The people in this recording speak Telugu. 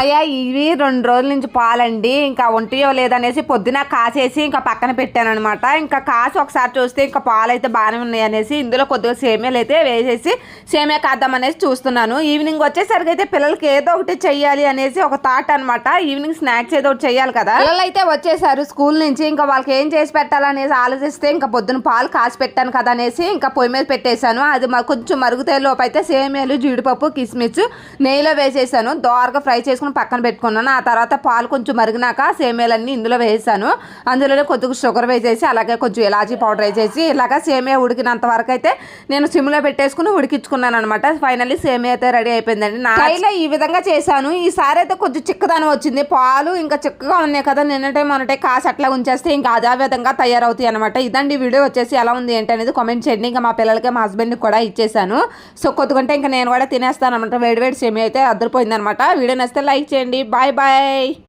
అయ్యా ఇవి రెండు రోజుల నుంచి పాలండి. ఇంకా ఒంటియో లేదనేసి పొద్దున కాసేసి ఇంకా పక్కన పెట్టాను అనమాట ఇంకా కాసి ఒకసారి చూస్తే ఇంకా పాలు అయితే బాగానే ఉన్నాయి అనేసి ఇందులో కొద్దిగా సేమియాలు అయితే వేసేసి సేమియా కాద్దాం అనేసి చూస్తున్నాను. ఈవినింగ్ వచ్చేసరికి అయితే పిల్లలకి ఏదో ఒకటి చెయ్యాలి అనేసి ఒక థాట్ అనమాట ఈవినింగ్ స్నాక్స్ ఏదో ఒకటి చెయ్యాలి కదా. పిల్లలు అయితే వచ్చేసారు స్కూల్ నుంచి. ఇంకా వాళ్ళకి ఏం చేసి పెట్టాలనేసి ఆలోచిస్తే ఇంకా పొద్దున పాలు కాసి పెట్టాను కదా అనేసి ఇంకా పొయ్యి మీద పెట్టేశాను. అది కొంచెం మరుగుతే లోపు అయితే సేమియాలు జీడిపప్పు కిస్మిస్ నెయ్యిలో వేసేసాను. దోరగా ఫ్రై చేసుకుని పక్కన పెట్టుకున్నాను. ఆ తర్వాత పాలు కొంచెం మరిగినాక సేమియాలన్నీ ఇందులో వేసాను. అందులోనే కొద్దిగా షుగర్ వేసేసి అలాగే కొంచెం ఇలాచీ పౌడర్ వేసేసి ఇలాగ సేమియా ఉడికినంత వరకు అయితే నేను సిమ్లో పెట్టేసుకుని ఉడికించుకున్నాను అనమాట ఫైనల్లీ సేమియా అయితే రెడీ అయిపోయిందండి. నా ఈ విధంగా చేశాను. ఈసారి అయితే కొంచెం చిక్కదనం వచ్చింది. పాలు ఇంకా చిక్కగా ఉన్నాయి కదా నిన్నటే మొన్నటే కాసి అట్లా ఉంచేస్తే ఇంకా అదే విధంగా తయారవుతాయి అనమాట ఇదండి వీడియో వచ్చేసి ఎలా ఉంది ఏంటి అనేది కామెంట్ చేయండి. ఇంకా మా పిల్లలకి మా హస్బెండ్కి కూడా ఇచ్చేసాను సో కొద్దిగంటే ఇంకా నేను కూడా తినేస్తాను అనమాట వేడి వేడి సేమియా అయితే అద్దరిపోయింది అనమాట వీడియో నచ్చితే లైక్ చేయండి. Bye bye.